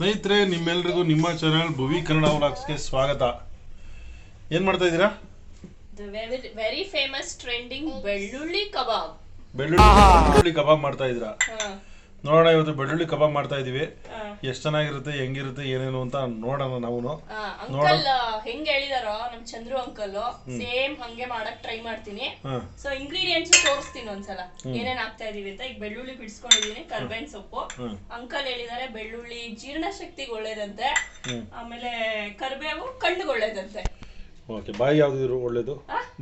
ಸ್ನೇಹಿತರೆ ನಿಮ್ಮೆಲ್ರಿಗೂ ನಿಮ್ಮ ಚಾನಲ್ ಭುವಿ ಕನ್ನಡ ವ್ಲಾಗ್ಸ್ಗೆ ಸ್ವಾಗತ. ಏನ್ ಮಾಡ್ತಾ ಇದ್ದೀರಾ? ವೆರಿ ಫೇಮಸ್ ಟ್ರೆಂಡಿಂಗ್ ಬೆಳ್ಳುಳ್ಳಿ ಕಬಾಬ್. ಬೆಳ್ಳುಳ್ಳಿ ಬೆಳ್ಳುಳ್ಳಿ ಕಬಾಬ್ ಮಾಡ್ತಾ ಇದ್ದೀರಾ? ನೋಡೋಣ ಇವತ್ತು ಬೆಳ್ಳುಳ್ಳಿ ಕಬಾಬ್ ಮಾಡ್ತಾ ಇದೀವಿ. ಎಷ್ಟು ಚೆನ್ನಾಗಿರುತ್ತೆ ಹೆಂಗಿರುತ್ತೆ ಏನೇನು ಅಂತ ನೋಡೋಣ ನಾವು ಅಂಕಲ್ ಹೆಂಗ್ ಹೇಳಿದಾರೋ ನಮ್ ಚಂದ್ರು ಅಂಕಲ್ ಸೇಮ್ ಹಂಗೆ ಮಾಡಕ್ ಟ್ರೈ ಮಾಡ್ತೀನಿ. ಸೊ ಇಂಗ್ರೀಡಿಯೆಂಟ್ಸ್ ತೋರಿಸ್ತೀನಿ ಒಂದ್ಸಲ. ಏನೇನ್ ಹಾಕ್ತಾ ಇದೀವಿ ಅಂತ. ಈಗ ಬೆಳ್ಳುಳ್ಳಿ ಬಿಡಿಸ್ಕೊಂಡಿದೀನಿ ಕರ್ಬೇವಿನ ಸೊಪ್ಪು. ಅಂಕಲ್ ಹೇಳಿದಾರೆ ಬೆಳ್ಳುಳ್ಳಿ ಜೀರ್ಣಶಕ್ತಿಗೆ ಒಳ್ಳೇದಂತೆ. ಆಮೇಲೆ ಕರ್ಬೇವು ಕಣ್ಣಿಗೆ ಒಳ್ಳೇದಂತೆ. ಓಕೆ ಬಾಯಿ ಯಾವ್ದು ಒಳ್ಳೇದು?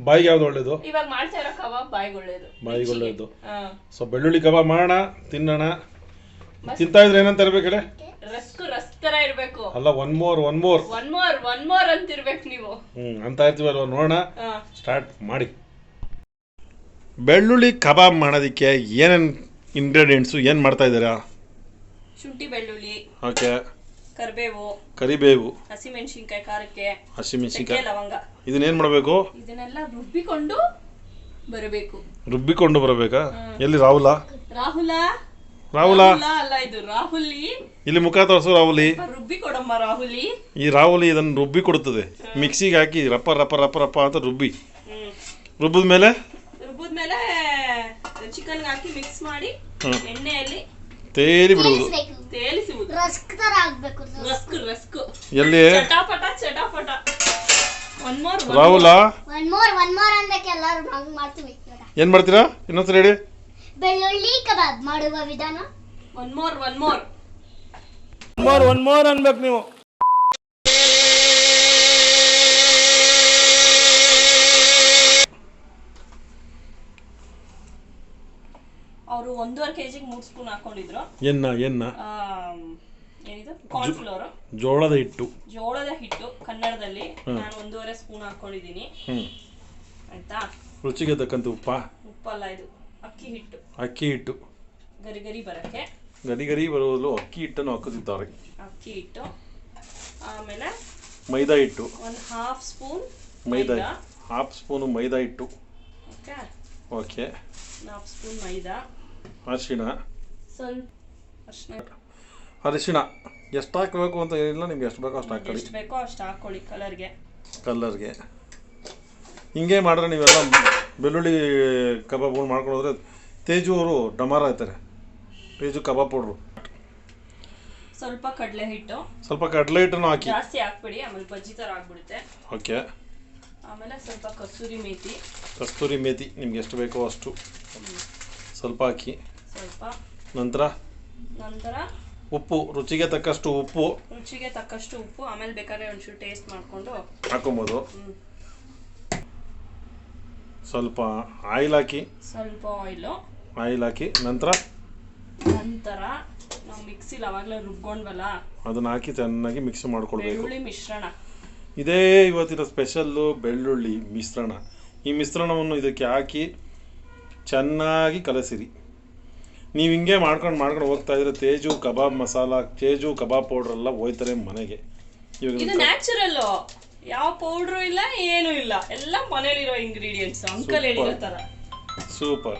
ಬಾಯಿಗೆ ಯಾವ್ದು ಒಳ್ಳೇದು? ಇವಾಗ ಮಾಡ್ತಾ ಇರೋ ಕಬಾಬ್ ಬಾಯಿಗೆ ಒಳ್ಳೇದು. ಬಾಯಿಗೆ ಒಳ್ಳೇದು. ಸೊ ಬೆಳ್ಳುಳ್ಳಿ ಕಬಾಬ್ ಮಾಡೋಣ ತಿನ್ನೋಣ. ತಿಂತಾ ಇದ್ರೆ ಏನಂತ ಇರ್ಬೇಕಡೆ ರಸ್ಕ್ ರಸ್ಕ್ ತರ ಇರ್ಬೇಕು. ಅಲ್ಲ one more one more one more one more ಅಂತಿರ್ಬೇಕು ನೀವು. ಹ್ಮ್ ಅಂತ ಇರ್ತೀವಲ್ವ ನೋಡೋಣ. ಹಾ. ಸ್ಟಾರ್ಟ್ ಮಾಡಿ. ಬೆಳ್ಳುಳ್ಳಿ ಕಬಾಬ್ ಮಾಡೋದಕ್ಕೆ ಏನೇನು ಇಂಗ್ರೀಡಿಯೆಂಟ್ಸು ಏನು ಮಾಡ್ತಾ ಇದ್ದೀರಾ? ಶುಂಠಿ ಬೆಳ್ಳುಳ್ಳಿ ಓಕೆ. ಕರಿಬೇವು ಕರಿಬೇವು. ಹಸಿಮೆಣಸಿನ್ಕಾಯಿ ಖಾರಕ್ಕೆ ಚಕ್ಕೆ ಹಸಿಮೆಣಸಿನ್ಕಾಯಿ ಲವಂಗ ಇದನ್ನೇನು ಮಾಡಬೇಕು? ಇದನ್ನೆಲ್ಲ ರುಬ್ಬಿಕೊಂಡು ಬರಬೇಕು. ರುಬ್ಬಿಕೊಂಡು ಬರಬೇಕಾ? ಎಲ್ಲಿ ರಾಹುಲ? ರಾಹುಲ? ರಾಹುಲ? ರಾಹುಲ ಅಲ್ಲ ಇದು ರಾಹುಲಿ. ಇಲ್ಲಿ ಮುಖ ತೋರಿಸು ರಾಹುಲಿ. ರುಬ್ಬಿ ಕೊಡಮ್ಮ ರಾಹುಲಿ. ಈ ರಾಹುಲಿ ಇದನ್ನು ರುಬ್ಬಿ ಕೊಡುತ್ತದೆ. ಮಿಕ್ಸಿಗೆ ಹಾಕಿ ರಪ್ಪ ರಪ್ಪ ರಪ್ಪ ರಪ್ಪ ಅಂತ ರುಬ್ಬಿ. ರುಬ್ಬಿದ ಮೇಲೆ ರುಬ್ಬಿದ್ಮೇಲೆ ಚಿಕನ್ ಹಾಕಿ ಮಿಕ್ಸ್ ಮಾಡಿ ಎಣ್ಣೆಯಲ್ಲಿ ತೇಲಿ ಬಿಡುವುದು. ತೇಲಿಸುವುದು. ರಸ್ಕ್. ತರ ಆಗ್ಬೇಕು ರಸ್ಕ್ ರಸ್ಕ್. ಎಲ್ಲಿ? ಚಟಾಪಟ ಚಟಾಪಟ. ಒನ್ ಮೋರ್ ರಾಹುಲ? ಒನ್ ಮೋರ್ ಒನ್ ಮೋರ್ ಅನ್ಬೇಕು ಎಲ್ಲರೂ ಹಂಗ್ ಮಾಡ್ತೀವಿ ಇವಾಗ. ಏನು ಮಾಡ್ತೀರಾ? ಇನ್ನೊಂದ್ಸಲ ಹೇಳಿ. ಬೆಳ್ಳುಳ್ಳಿ ಕಬಾಬ್ ಮಾಡುವ ವಿಧಾನ? One more one more more one more ಅನ್ಬೇಕು ನೀವು. ಅವರು ಒಂದೂವರೆ ಕೆಜಿಗೆ ಮೂರು ಸ್ಪೂನ್ ಹಾಕೊಂಡಿದ್ರು. ಎನ್ನ ಎನ್ನ? ಏನಿದು? ಕಾರ್ನ್ಫ್ಲೋರ್ ಜೋಳದ ಹಿಟ್ಟು. ಜೋಳದ ಹಿಟ್ಟು ಕನ್ನಡದಲ್ಲಿ. ನಾನು ಒಂದೂವರೆ ಸ್ಪೂನ್ ಹಾಕೊಂಡಿದ್ದೀನಿ. ಆಯ್ತಾ? ರುಚಿಗೆ ತಕ್ಕಂತ ಉಪ್ಪ. ಉಪ್ಪಲ್ಲ ಇದು. ಅಕ್ಕಿ ಹಿಟ್ಟು. ಅಕ್ಕಿ ಹಿಟ್ಟು. ಗರಿ ಗರಿ ಬರಕ್ಕೆ. ಗರಿ ಗರಿ ಬರುವಲು ಅಕ್ಕಿ ಹಿಟ್ಟನ್ನು ಹಾಕುತ್ತಿದ್ದಾರೆ. ಅಕ್ಕಿ ಹಿಟ್ಟು. ಆಮೇಲೆ ಮೈದಾ ಹಿಟ್ಟು. ಒಂದು ಹಾಫ್ ಸ್ಪೂನ್ ಮೈದಾ ಹಾಫ್ ಸ್ಪೂನು ಮೈದಾ ಹಿಟ್ಟು. ಓಕೆ. ಓಕೆ. ಹಾಫ್ ಸ್ಪೂನ್ ಮೈದಾ. ಅರಿಶಿಣ. ಸ್ವಲ್ಪ ಅರಿಶಿಣ. ಅರಿಶಿಣ. ಎಷ್ಟು ಹಾಕಬೇಕು ಅಂತ ಏನಿಲ್ಲ ನಿಮ್ಗೆ ಎಷ್ಟು ಬೇಕೋ ಅಷ್ಟು ಹಾಕೊಳ್ಳಿ ಎಷ್ಟು ಬೇಕೋ ಅಷ್ಟು ಹಾಕೊಳ್ಳಿ ಕಲರ್ಗೆ ಕಲ್ಲರ್ಗೆ ಹಿಂಗೆ ಮಾಡಿದ್ರೆ ನೀವೆಲ್ಲ ಬೆಳ್ಳುಳ್ಳಿ ಕಬಾಬ್ಗಳು ಮಾಡ್ಕೊಂಡು ಹೋದ್ರೆ ತೇಜು ಅವರು ಡಮಾರ ಆಯ್ತಾರೆ ತೇಜು ಕಬಾಬ್ ಪೌಡ್ರು. ಸ್ವಲ್ಪ ಕಡಲೆ ಹಿಟ್ಟು. ಸ್ವಲ್ಪ ಕಡಲೆ ಹಿಟ್ಟನ್ನು ಹಾಕಿ. ಜಾಸ್ತಿ ಹಾಕ್ಬಿಡಿ ಆಮೇಲೆ ಬಜ್ಜಿ ಥರ ಆಗ್ಬಿಡುತ್ತೆ. ಓಕೆ. ಆಮೇಲೆ ಸ್ವಲ್ಪ ಕಸ್ತೂರಿ ಮೇಥಿ ಕಸ್ತೂರಿ ಮೇಥಿ ನಿಮ್ಗೆ ಎಷ್ಟು ಬೇಕೋ ಅಷ್ಟು. ಸ್ವಲ್ಪ ಹಾಕಿ. ಸ್ವಲ್ಪ. ನಂತರ? ನಂತರ? ಉಪ್ಪು ರುಚಿಗೆ ತಕ್ಕಷ್ಟು ಉಪ್ಪು. ರುಚಿಗೆ ತಕ್ಕಷ್ಟು ಉಪ್ಪು ಆಮೇಲೆ ಬೇಕಾದ್ರೆ ಒಂಚೂರು ಟೇಸ್ಟ್ ಮಾಡಿಕೊಂಡು ಹಾಕೊಬೋದು. ಸ್ವಲ್ಪ ಆಯಿಲ್ ಹಾಕಿ. ಸ್ವಲ್ಪ ಆಯಿಲು ಆಯಿಲ್ ಹಾಕಿ. ನಂತರ? ನಂತರ ನಾವು ಮಿಕ್ಸಿಲಿ ಅವಾಗಲೇ ರುಬ್ಕೊಂಡ್ವಲ್ಲ? ಅದನ್ನ ಹಾಕಿ ಚೆನ್ನಾಗಿ ಮಿಕ್ಸ್ ಮಾಡ್ಕೊಳ್ಬೇಕು. ಬೆಳ್ಳುಳ್ಳಿ ಮಿಶ್ರಣ. ಇದೇ ಇವತ್ತಿನ ಸ್ಪೆಷಲ್ಲು ಬೆಳ್ಳುಳ್ಳಿ ಮಿಶ್ರಣ. ಈ ಮಿಶ್ರಣವನ್ನು ಇದಕ್ಕೆ ಹಾಕಿ ಚೆನ್ನಾಗಿ ಕಲಸಿರಿ. ನೀವು ಹಿಂಗೆ ಮಾಡ್ಕೊಂಡು ಮಾಡ್ಕೊಂಡು ಹೋಗ್ತಾ ಇದ್ರೆ ತೇಜು ಕಬಾಬ್ ಮಸಾಲ ತೇಜು ಕಬಾಬ್ ಪೌಡರ್ ಎಲ್ಲ ಹೋಯ್ತಾರೆ ಮನೆಗೆ. ಇದು ಇವಾಗ ನ್ಯಾಚುರಲ್ ಯಾವ ಪೌಡ್ರು ಇಲ್ಲ ಏನು ಇಲ್ಲ. ಎಲ್ಲ ಮನೇಲಿರೋ ಇಂಗ್ರೀಡಿಯೆಂಟ್ಸ್ ಅಂಕಲ್ ಹೇಳಿರೋ ತರ ಸೂಪರ್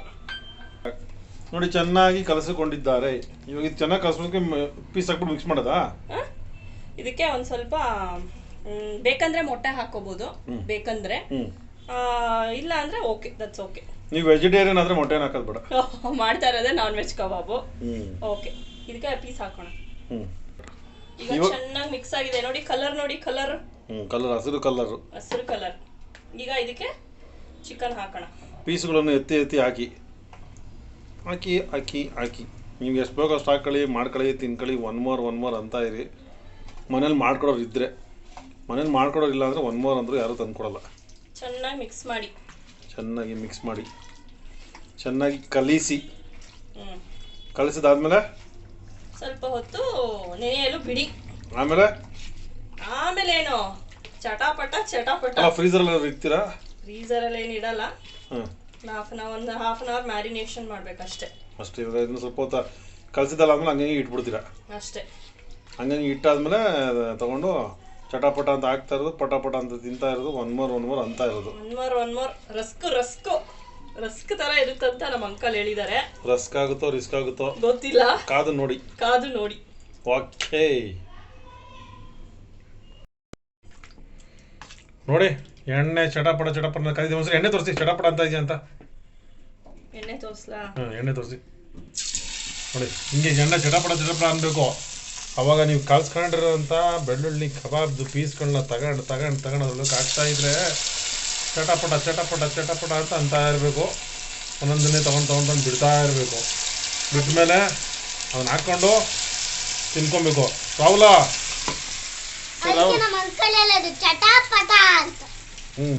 ನೋಡಿ ಚೆನ್ನಾಗಿ ಕಲಸಿಕೊಂಡಿದ್ದಾರೆ. ಇವಾಗ ಇದು ಚೆನ್ನಾಗಿ ಕಲಸೋದಕ್ಕೆ ಪೀಸ್ ಹಾಕ್ಬಿಟ್ಟು ಮಿಕ್ಸ್ ಮಾಡೋದಾ? ಇದಕ್ಕೆ ಒಂದು ಸ್ವಲ್ಪ ಬೇಕಂದ್ರೆ ಮೊಟ್ಟೆ ಹಾಕೋಬಹುದು ಬೇಕಂದ್ರೆ. ಇಲ್ಲ ಅಂದ್ರೆ ಓಕೆ ದಟ್ಸ್ ಓಕೆ ನೀವು ವೆಜಿಟೇರಿಯನ್ ಆದ್ರೆ ಮೊಟ್ಟೆ ಹಾಕೋದು ಬೇಡ. ಮಾಡ್ತಾ ಇರೋದೇ ನಾನ್ ವೆಜ್ ಕಬಾಬು ಓಕೆ ಇದಕ್ಕೆ ಪೀಸ್ ಹಾಕೋಣ. ಈಗ ಚೆನ್ನಾಗಿ ಮಿಕ್ಸ್ ಆಗಿದೆ. ನೋಡಿ ಕಲರ್ ನೋಡಿ ಕಲರ್ ಹ್ಞೂ ಕಲರ್ ಹಸಿರು ಕಲರ್ ಹಸಿರು ಕಲರ್ ಈಗ ಇದಕ್ಕೆ ಚಿಕನ್ ಹಾಕೋಣ. ಪೀಸ್ಗಳನ್ನು ಎತ್ತಿ ಎತ್ತಿ ಹಾಕಿ. ಹಾಕಿ ಹಾಕಿ ಹಾಕಿ. ನಿಮ್ಗೆ ಎಷ್ಟು ಬೇಕೋ ಅಷ್ಟು ಹಾಕೊಳ್ಳಿ ಮಾಡ್ಕೊಳ್ಳಿ ತಿನ್ಕೊಳ್ಳಿ. ಒನ್ ಮೋರ್ ಒನ್ ಮೋರ್ ಅಂತ ಇರಿ. ಮನೇಲಿ ಮಾಡ್ಕೊಡೋರು ಇದ್ದರೆ ಮನೇಲಿ ಮಾಡ್ಕೊಡೋರು ಇಲ್ಲ ಅಂದರೆ ಒನ್ ಮೋರ್ ಅಂದರೂ ಯಾರೂ ತಂದ್ಕೊಡಲ್ಲ. ಚೆನ್ನಾಗಿ ಮಿಕ್ಸ್ ಮಾಡಿ. ಚೆನ್ನಾಗಿ ಮಿಕ್ಸ್ ಮಾಡಿ. ಚೆನ್ನಾಗಿ ಕಲಿಸಿ. ಹ್ಮ್. ಕಲಿಸಿದಾದ್ಮೇಲೆ ಸ್ವಲ್ಪ ಹೊತ್ತು ನೆನೆಯಲು ಬಿಡಿ. ಆಮೇಲೆ? ಆಮೇಲೆ ಏನು ಚಟಾಪಟ ಚಟಾಪಟ. ಫ್ರೀಜರ್ ಅಲ್ಲಿ ಇರ್ತೀರಾ? ಫ್ರೀಜರ್ ಅಲ್ಲಿ ಏನು ಇಡಲ್ಲ ಹಾಫ್ ಅನ್ ಒಂದು ಹಾಫ್ ಅನ್ ಅವರ್ ಮ್ಯಾರಿನೇಷನ್ ಮಾಡ್ಬೇಕಷ್ಟೇ. ಅಷ್ಟೇ ಫಸ್ಟ್ ಇದನ್ನ ಸ್ವಲ್ಪ ಹೊತ್ತು ಕಲಸಿದಲ್ಲ ಆದ್ಮೇಲೆ ಹಂಗೆ ಇಟ್ಬಿಡ್ತೀರಾ? ಅಷ್ಟೇ. ಹಂಗೆ ಇಟ್ಟಾದ್ಮೇಲೆ ತಗೊಂಡು ಚಟಾಪಟ ಅಂತ ಹಾಕ್ತಾ ಇರೋದು ಪಟಾಪಟ ಅಂತ ತಿಂತಾ ಇರೋದು ಒನ್ ಮೋರ್ ಒನ್ ಮೋರ್ ಅಂತ ಇರೋದು. One more one more rusk rusk. Rusk ತರ ಇರುತ್ತಂತ ನಮ್ಮ ಅಂಕಲ್ ಹೇಳಿದ್ದಾರೆ ರಸ್ಕ್ ಆಗುತ್ತೋ ರಿಸ್ಕ್ ಆಗುತ್ತೋ? ಗೊತ್ತಿಲ್ಲ. ಕಾದು ನೋಡಿ. ಕಾದು ನೋಡಿ. ಓಕೆ. ನೋಡಿ ಎಣ್ಣೆ ಚಟಪಟ ಚಟಪಡ ಕಲಿದ ಮೊಸರು ಎಣ್ಣೆ ತೋರಿಸಿ. ಚಟಪಡ ಅಂತ ಇದೆಯಾ ಅಂತ? ಎಣ್ಣೆ ತೋರಿಸ್ಲಾ? ಹ್ಮ್, ಎಣ್ಣೆ ತೋರಿಸಿ. ನೋಡಿ ಹಿಂಗೆ ಎಣ್ಣೆ ಚಟಪಡ ಚಟಪಡ ಅನ್ಬೇಕು. ಅವಾಗ ನೀವು ಕಲ್ಸ್ಕೊಂಡಿರೋಂಥ ಬೆಳ್ಳುಳ್ಳಿ ಕಬಾಬ್ದು ಪೀಸ್ಗಳನ್ನ ತಗೊಂಡು ತಗೊಂಡು ತಗೊಂಡು ಅದ್ರೊಳಗೆ ಹಾಕ್ತಾ ಇದ್ರೆ ಚಟಪಟ ಚಟಪಟ ಚಟಪಟ ಅಂತ ಅಂತ ಇರಬೇಕು. ಒಂದೊಂದನ್ನೇ ತೊಗೊಂಡು ತೊಗೊಂಡು ತಂದು ಬಿಡ್ತಾ ಇರಬೇಕು. ಬಿಟ್ಟ ಮೇಲೆ ಅದನ್ನ ಹಾಕ್ಕೊಂಡು ತಿನ್ಕೊಬೇಕು. ರಾಹುಲ!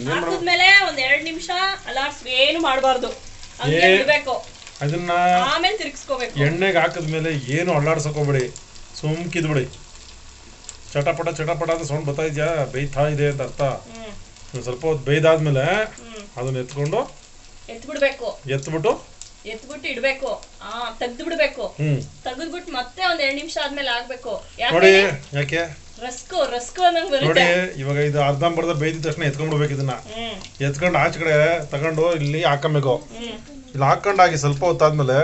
ಹಾಕಿದ್ಮೇಲೆ ಒಂದ್ ಎರಡ್ ನಿಮಿಷ ಅಲಾರ್ಸ್ ಏನು ಮಾಡಬಾರ್ದು. ಅದನ್ನ ಆಮೇಲೆ ತಿರ್ಗಿಸ್ಕೋಬೇಕು. ಎಣ್ಣೆಗೆ ಹಾಕಿದ್ಮೇಲೆ ಏನು ಅಳ್ಳಾಡ್ಸೋಕೋಬೇಡಿ ಸುಮ್ಕಿದ್ಬಿಡಿ. ಚಟಪಟ ಚಟಪಟ ಅಂತ ಸೌಂಡ್ ಬರ್ತಾ ಇದೆಯಾ? ಬೇಯ್ತಾ ಇದೆ ಅಂತ ಅರ್ಥ. ಸ್ವಲ್ಪ ಹೊತ್ತು ಬೇಯ್ದಾದ್ಮೇಲೆ ಅದನ್ನ ಎತ್ಕೊಂಡು ಎತ್ಬಿಡ್ಬೇಕು. ಎತ್ಬಿಟ್ಟು? ಎತ್ಬಿಟ್ಟು ಇಡ್ಬೇಕು. ಆ ತೆಗ್ದು ಬಿಡ್ಬೇಕು ತೆಗೆದ್ಬಿಟ್ಟು ಮತ್ತೆ ಒಂದ್ ಎರಡ್ ನಿಮಿಷ ಆದ್ಮೇಲೆ ಆಗ್ಬೇಕು. ನೋಡಿ ಯಾಕೆ? ರಸ್ಕು ರಸ್ಕು ಅನ್ನಂಗ್ ನೋಡಿ ಬರುತ್ತೆ ಇವಾಗ ಇದು ಅರ್ಧಂಬರ್ಧ ಬೇಯ್ದಿದ ತಕ್ಷಣ ಎತ್ಕೊಂಡ್ಬಿಡ್ಬೇಕು ಇದನ್ನ. ಹ್ಮ್. ಎತ್ಕೊಂಡು ಆಚೆ ಕಡೆ ತಗೊಂಡು ಇಲ್ಲಿ ಹಾಕಬೇಕು. ಹ್ಮ್. ಇಲ್ಲಿ ಹಾಕೊಂಡಾಗಿ ಸ್ವಲ್ಪ ಹೊತ್ತಾದ್ಮೇಲೆ.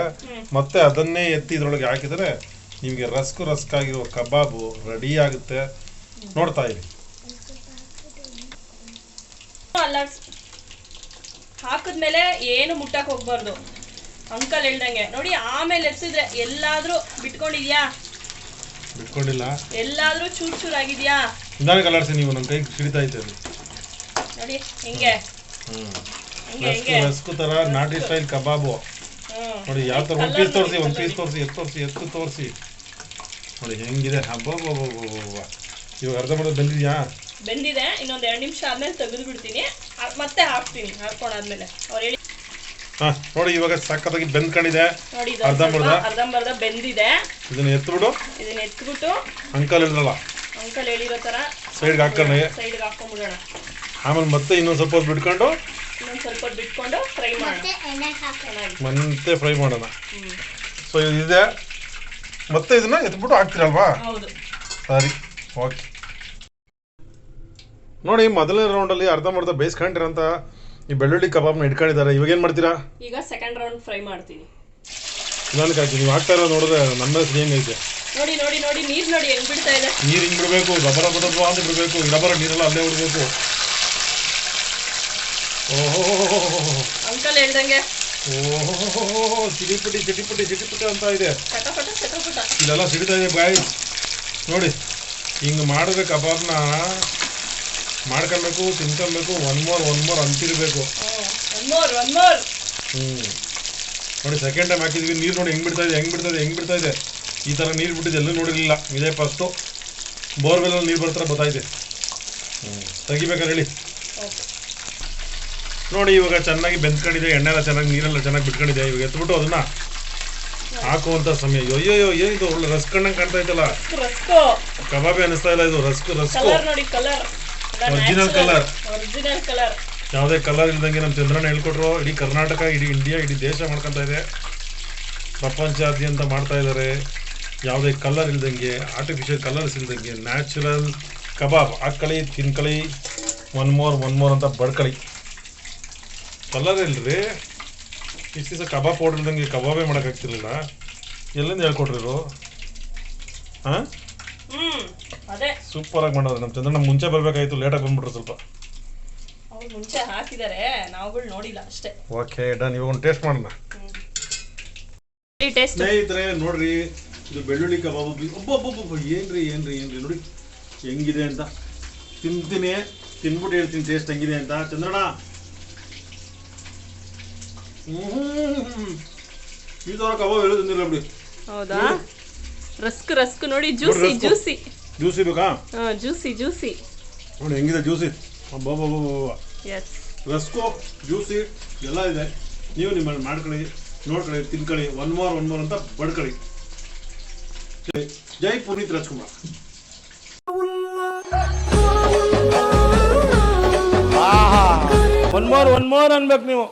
ಮತ್ತೆ ಅದನ್ನೇ ಎತ್ತಿ ಇದ್ರೊಳಗೆ ಹಾಕಿದ್ರೆ ನಿಮಗೆ ರಸ್ಕು ರಸ್ಕಾಗಿರೋ ಕಬಾಬು ರೆಡಿ ಆಗುತ್ತೆ. ನೋಡ್ತಾ ಇರಿ. ಅಲ್ಲಾಡ್ಸ್ ಹಾಕಿದ್ಮೇಲೆ ಏನು ಮುಟ್ಟಕ್ ಹೋಗ್ಬಾರ್ದು. ಅಂಕಲ್ ಹೇಳ್ದಂಗೆ ನೋಡಿ ಆಮೇಲೆ ಎತ್ತಿದ್ರೆ ಎಲ್ಲಾದ್ರೂ ಬಿಟ್ಕೊಂಡಿದ್ಯಾ? ಬಿಟ್ಕೊಂಡಿಲ್ಲ. ಎಲ್ಲಾದ್ರೂ ಚೂರ್ ಚೂರ್ ಆಗಿದ್ಯಾ? ನಿಧಾನ ಕಲಾಡ್ಸಿ ನೀವು ನನ್ನ ಕೈ ಸಿಡಿತಾ ಇದ್ದೆ ನೋಡಿ ಹಿಂಗೆ. ಹ್ಮ್. ಹಿಂಗೆ ರಸ್ಕು ಹಿಂಗೆ. ರಸ್ಕು ತರ ನಾಟಿ ಸ್ಟೈಲ್ ಕಬಾಬು. ನೋಡಿ ಯಾವ ತರ ಒಂದು ಪೀಸ್ ತೋರಿಸಿ ಒಂದು ಪೀಸ್ ತೋರಿಸಿ ಎತ್ತು ತೋರಿಸಿ ಎತ್ತು ತೋರಿಸಿ. ನೋಡಿ ಹೆಂಗಿದೆ? ಹಬ್ಬ ಇವಾಗ ಅರ್ಧ ಮಾಡೋದು ಬಂದಿದ್ಯಾ? ಬೆಂದಿದೆ ಇನ್ನೊಂದು ಎರಡು ನಿಮಿಷ ಆದ್ಮೇಲೆ ತೆಗೆದು ಬಿಡ್ತೀನಿ. ಮತ್ತೆ ಹಾಕ್ತೀನಿ ಹಾಕೊಂಡಾದ್ಮೇಲೆ ಅವ್ರು ಹೇಳಿ. ಹಾ ನೋಡಿ ಇವಾಗ ಸಕ್ಕತ್ತಾಗಿ ಬೆಂದ್ಕೊಂಡಿದೆ. ನೋಡಿ ಇದು ಅರ್ಧಂಬರ್ಧ? ಅರ್ಧಂಬರ್ಧ ಬೆಂದಿದೆ. ಇದನ್ನ ಎತ್ಬಿಡು. ಇದನ್ನ ಎತ್ಬಿಟ್ಟು ಅಂಕಲ್ ಹೇಳಿದ್ರಲ್ಲ? ಅಂಕಲ್ ಹೇಳಿರೋ ತರ ಸೈಡ್ಗೆ ಹಾಕೊಂಡು ಸೈಡ್ಗೆ ಹಾಕೊಂಡ್ಬಿಡೋಣ ಆಮೇಲೆ ಮತ್ತೆ ಇನ್ನೊಂದು ಸ್ವಲ್ಪ ಹೊತ್ತು ಬಿಟ್ಕೊಂಡು ಇನ್ನೊಂದು ಸ್ವಲ್ಪ ಹೊತ್ತು ಬಿಟ್ಕೊಂಡು ಫ್ರೈ ಮಾಡೋಣ. ಮತ್ತೆ ಎಣ್ಣೆ ಹಾಕೋಣ ಮತ್ತೆ ಫ್ರೈ ಮಾಡೋಣ. ಸೊ ಇದೆ ಮತ್ತೆ ಇದನ್ನ ಎತ್ಬಿಟ್ಟು ಹಾಕ್ತೀರಲ್ವಾ? ಹೌದು. ಸರಿ. ಓಕೆ ನೋಡಿ ಮೊದಲನೇ ರೌಂಡಲ್ಲಿ ಅರ್ಧಂಬರ್ಧ ಬೇಯಿಸ್ಕೊಂಡಿರಂತ ಈ ಬೆಳ್ಳುಳ್ಳಿ ಕಬಾಬ್ನ ಇಟ್ಕೊಂಡಿದ್ದಾರೆ. ಇವಾಗ ಏನು ಮಾಡ್ತೀರಾ? ಈಗ ಸೆಕೆಂಡ್ ರೌಂಡ್ ಫ್ರೈ ಮಾಡ್ತೀನಿ. ನಿಧಾನಕ್ಕೆ ಹಾಕಿ. ನೀವು ಹಾಕ್ತಾ ಇರೋದು ನೋಡಿದ್ರೆ ನಮ್ಮ ಹೆಂಗೈತೆ ನೋಡಿ ನೋಡಿ ನೋಡಿ ನೀರ್ ನೋಡಿ ಹೆಂಗ್ ಬಿಡ್ತಾ ಇದೆ. ನೀರು ಹಿಂಗೆ ಬಿಡಬೇಕು ಗೊಬ್ಬರ ಬದಬ್ಬ ಅಂತ ಬಿಡಬೇಕು ಇಡಬರ ನೀರೆಲ್ಲ ಅಲ್ಲೇ ಬಿಡಬೇಕು ಓಹೋ ಅಂಕಲ್ ಹೇಳ್ದಂಗೆ. ಓಹೋ ಸಿಡಿಪುಟಿ ಸಿಡಿಪುಟಿ ಸಿಡಿಪುಟಿ ಅಂತ ಇದೆ. ಚಟಪಟ ಚಟಪಟ ಇಲ್ಲೆಲ್ಲ ಸಿಡಿತಾ ಇದೆ ಬಾಯ್ ನೋಡಿ. ಹಿಂಗೆ ಮಾಡಿದ್ರೆ ಕಬಾಬ್ನ ಮಾಡ್ಕೊಬೇಕು ತಿನ್ಕೊಬೇಕು ಒನ್ ಮೋರ್ ಒನ್ ಮೋರ್ ಅಂತಿರ್ಬೇಕು. ಹ್ಞೂ ನೋಡಿ ಸೆಕೆಂಡ್ ಟೈಮ್ ಹಾಕಿದ್ವಿ ನೀರು ನೋಡಿ ಹೆಂಗೆ ಬಿಡ್ತಾ ಇದೆ ಹೆಂಗೆ ಬಿಡ್ತಾ ಇದೆ ಹೆಂಗೆ ಬಿಡ್ತಾ ಇದೆ. ಈ ಥರ ನೀರು ಬಿಟ್ಟಿದ್ದು ಎಲ್ಲೂ ನೋಡಿರಲಿಲ್ಲ. ಇದೇ ಫಸ್ಟು ಬೋರ್ವೆಲ್ಲಲ್ಲಿ ನೀರು ಬರ್ತಾರೆ ಬತ್ತಾಯಿದೆ ಹ್ಞೂ ತೆಗಿಬೇಕಾರೆ ಹೇಳಿ. ನೋಡಿ ಇವಾಗ ಚೆನ್ನಾಗಿ ಬೆಂದ್ಕೊಂಡಿದೆ ಎಣ್ಣೆ ಎಲ್ಲ ಚೆನ್ನಾಗಿ ನೀರೆಲ್ಲ ಚೆನ್ನಾಗಿ ಬಿಟ್ಕೊಂಡಿದೆ ಇವಾಗ ಎತ್ಬಿಟ್ಟು ಅದನ್ನ ಹಾಕುವಂಥ ಸಮಯ. ಅಯ್ಯೋ ಏನಿದು ಒಳ್ಳೆ ರಸ್ ಕಣ್ಣಂಗೆ ಕಾಣ್ತಾ ಇತ್ತಲ್ಲ ರಸ್ಕು. ಕಬಾಬಿ ಅನಿಸ್ತಾ ಇಲ್ಲ ಇದು ರಸ್ಕ್ ರಸ್ಕು. ಕಲರ್ ನೋಡಿ colour. Original colour. Original colour. ಯಾವುದೇ ಕಲರ್ ಇಲ್ದಂಗೆ ನಮ್ಮ ಚಂದ್ರನ ಹೇಳ್ಕೊಟ್ರು. ಇಡೀ ಕರ್ನಾಟಕ ಇಡೀ ಇಂಡಿಯಾ ಇಡೀ ದೇಶ ಮಾಡ್ಕೊತಾ ಇದೆ. ಪ್ರಪಂಚಾದ್ಯಂತ ಮಾಡ್ತಾ ಇದ್ದಾರೆ ಯಾವುದೇ ಕಲರ್ ಇಲ್ದಂಗೆ ಆರ್ಟಿಫಿಷಿಯಲ್ ಕಲರ್ಸ್ ಇಲ್ದಂಗೆ ನ್ಯಾಚುರಲ್ ಕಬಾಬ್ ಆಕಳಿ ತಿನ್ಕಳಿ ಒನ್ ಮೋರ್ ಒನ್ ಮೋರ್ ಅಂತ ಬಡ್ಕಳಿ. ಕಲರ್ ಇಲ್ರಿ. ಇಷ್ಟು ದಿವಸ ಕಬಾಬ್ ಪೌಡರ್ ಇಲ್ದಂಗೆ ಕಬಾಬೇ ಮಾಡೋಕ್ಕಾಗ್ತಿರ್ಲಿಲ್ಲ. ಎಲ್ಲಿಂದ ಹೇಳ್ಕೊಟ್ರಿರು ಹಾಂ? ಹ್ಮ್ ಅದೇ. ಸೂಪರಾಗಿ ಮಾಡೋದು ನಮ್ಮ ಚಂದ್ರಣ್ಣ ಮುಂಚೆ ಬರಬೇಕಾಯ್ತು ಲೇಟಾಗಿ ಬಂದ್ಬಿಟ್ರು ಸ್ವಲ್ಪ. ಮುಂಚೆ ಹಾಕಿದ್ದಾರೆ ನಾವುಗಳು ನೋಡಿಲ್ಲ ಅಷ್ಟೇ. ಓಕೆ ಡನ್ ಇವಾಗ ಒಂದು ಟೇಸ್ಟ್ ಮಾಡೋಣ. ಟೇಸ್ಟ್ ಸ್ನೇಹಿತರೆ ನೋಡ್ರಿ ಇದು ಬೆಳ್ಳುಳ್ಳಿ ಕಬಾಬು ಬಿ- ಒಬ್ಬೊಬ್ಬೊಬ್ಬ ಏನ್ರಿ ಏನ್ರಿ ಏನ್ರಿ ನೋಡಿ ಹೆಂಗಿದೆ ಅಂತ. ತಿಂತೀನಿ ತಿನ್ಬಿಟ್ಟು ಹೇಳ್ತೀನಿ ಟೇಸ್ಟ್ ಹೆಂಗಿದೆ ಅಂತ. ಚಂದ್ರಣ್ಣ. ಈ ಥರ ಕಬಾಬ್ ಹೇಳೋ ತಿಂದಿಲ್ಲ ಬಿಡಿ. ಹೌದಾ? ರಸ್ಕ್ ರಸ್ಕ್ ನೋಡಿ ಜ್ಯೂಸಿ. ಜ್ಯೂಸಿ. ಜ್ಯೂಸಿ ಬೇಕಾ? Juicy juicy. ನೋಡಿ ಹೆಂಗಿದೆ ಜ್ಯೂಸಿ. ಎಸ್ ರಸ್ಕು ಜ್ಯೂಸಿ ಎಲ್ಲ ಇದೆ. ನೀವು ನಿಮ್ಮಲ್ಲಿ ಮಾಡ್ಕೊಳ್ಳಿ ನೋಡ್ಕೊಳ್ಳಿ ತಿನ್ಕೊಳ್ಳಿ. ಒನ್ ಮೋರ್ ಒನ್ ಮೋರ್ ಅಂತ ಬಡ್ಕೊಳ್ಳಿ. ಜೈ ಜೈ Puneeth Rajkumar. One more one more ಅನ್ಬೇಕು ನೀವು.